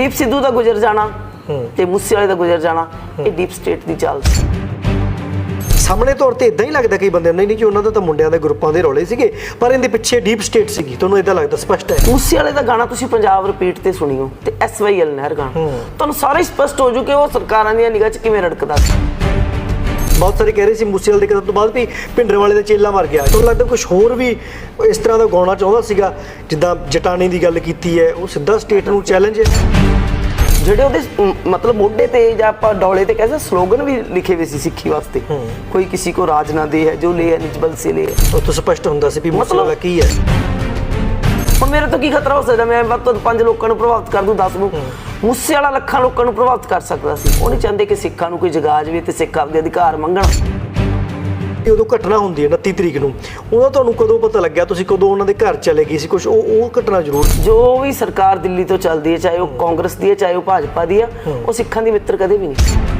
ਦੀਪ ਸਿੱਧੂ ਦਾ ਗੁਜ਼ਰ ਜਾਣਾ ਤੇ ਮੂਸੇ ਵਾਲੇ ਦਾ ਗੁਜ਼ਰ ਜਾਣਾ ਇਹ ਡੀਪ ਸਟੇਟ ਦੀ ਚਾਲ ਸੀ। ਸਾਹਮਣੇ ਤੌਰ ਤੇ ਇਦਾਂ ਹੀ ਲੱਗਦਾ ਕਈ ਬੰਦੇ ਨੂੰ ਨਹੀਂ ਨਹੀਂ ਕਿ ਉਹਨਾਂ ਦਾ ਤਾਂ ਮੁੰਡਿਆਂ ਦੇ ਗਰੁੱਪਾਂ ਦੇ ਰੌਲੇ ਸੀਗੇ ਪਰ ਇਹਦੇ ਪਿੱਛੇ ਡੀਪ ਸਟੇਟ ਸੀਗੀ ਤੁਹਾਨੂੰ ਇਦਾਂ ਲੱਗਦਾ ਸਪਸ਼ਟ ਹੈ। ਮੂਸੇ ਵਾਲੇ ਦਾ ਗਾਣਾ ਤੁਸੀਂ ਪੰਜਾਬ ਰਿਪੀਟ ਤੇ ਸੁਣਿਓ ਤੇ ਐਸਵਾਈਐਲ ਨਹਿਰ ਗਾਣਾ। ਤੁਹਾਨੂੰ ਸਾਰਾ ਸਪਸ਼ਟ ਹੋ ਜੂ ਕਿ ਉਹ ਸਰਕਾਰਾਂ ਦੀਆਂ ਨਿਗਾਹ 'ਚ ਕਿਵੇਂ ਰੜਕਦਾ ਸੀ। ਬਹੁਤ ਸਾਰੇ ਕਹਿ ਰਹੇ ਸੀ ਮੂਸੇਵਾਲ ਦੇ ਕਤਲ ਤੋਂ ਬਾਅਦ ਵੀ ਭਿੰਡਰ ਵਾਲੇ ਦਾ ਚੇਲਾ ਮਰ ਗਿਆ। ਤੁਹਾਨੂੰ ਲੱਗਦਾ ਕੁਝ ਹੋਰ ਵੀ ਇਸ ਤਰ੍ਹਾਂ ਦਾ ਗਾਉਣਾ ਚਾਹੁੰਦਾ ਸੀਗਾ? ਜਿੱਦਾਂ ਜਟਾਣੀ ਦੀ ਗੱਲ ਕੀਤੀ ਹੈ ਉਹ ਸਿੱਧਾ ਸਟੇਟ ਨੂੰ ਚੈਲੰਜ ਹੈ। ਜਿਹੜੇ ਉਹਦੇ ਮਤਲਬ ਮੋਢੇ ਤੇ ਜਾਂ ਆਪਾਂ ਡੋਲੇ ਤੇ ਕਹਿੰਦੇ ਸਲੋਗਨ ਵੀ ਲਿਖੇ ਹੋਏ ਸੀ ਸਿੱਖੀ ਵਾਸਤੇ। ਕੋਈ ਕਿਸੇ ਕੋ ਰਾਜ ਨਾ ਦੇ ਹੈ ਜੋ ਲੈ ਹੈ ਨਿਜਬਲ ਸੇ ਲੈ ਉਹ ਤੋਂ ਸਪਸ਼ਟ ਹੁੰਦਾ ਸੀ ਵੀ ਮਤਲਬ- ਕੀ ਹੈ। ਹੁਣ ਮੇਰੇ ਤੋਂ ਕੀ ਖਤਰਾ ਹੋ ਸਕਦਾ? ਮੈਂ ਵੱਧ ਤੋਂ ਵੱਧ ਪੰਜ ਲੋਕਾਂ ਨੂੰ ਪ੍ਰਭਾਵਿਤ ਕਰ ਦੂੰ 10 ਨੂੰ। ਮੂਸੇ ਵਾਲਾ ਲੱਖਾਂ ਲੋਕਾਂ ਨੂੰ ਪ੍ਰਭਾਵਿਤ ਕਰ ਸਕਦਾ ਸੀ। ਉਹ ਨਹੀਂ ਚਾਹੁੰਦੇ ਕਿ ਸਿੱਖਾਂ ਨੂੰ ਕੋਈ ਜਗਾ ਜਾਵੇ ਤੇ ਸਿੱਖ ਆਪਦੇ ਅਧਿਕਾਰ ਮੰਗਣ। ਇਹ ਉਦੋਂ ਘਟਨਾ ਹੁੰਦੀ ਹੈ 29 ਤਰੀਕ ਨੂੰ। ਉਹਦਾ ਤੁਹਾਨੂੰ ਕਦੋਂ ਪਤਾ ਲੱਗਿਆ? ਤੁਸੀਂ ਕਦੋਂ ਉਹਨਾਂ ਦੇ ਘਰ ਚਲੇ ਗਏ ਸੀ? ਕੁਝ ਉਹ ਉਹ ਘਟਨਾ ਜ਼ਰੂਰ ਜੋ ਵੀ ਸਰਕਾਰ ਦਿੱਲੀ ਤੋਂ ਚੱਲਦੀ ਹੈ ਚਾਹੇ ਉਹ ਕਾਂਗਰਸ ਦੀ ਹੈ ਚਾਹੇ ਉਹ ਭਾਜਪਾ ਦੀ ਹੈ ਉਹ ਸਿੱਖਾਂ ਦੀ ਮਿੱਤਰ ਕਦੇ ਵੀ ਨਹੀਂ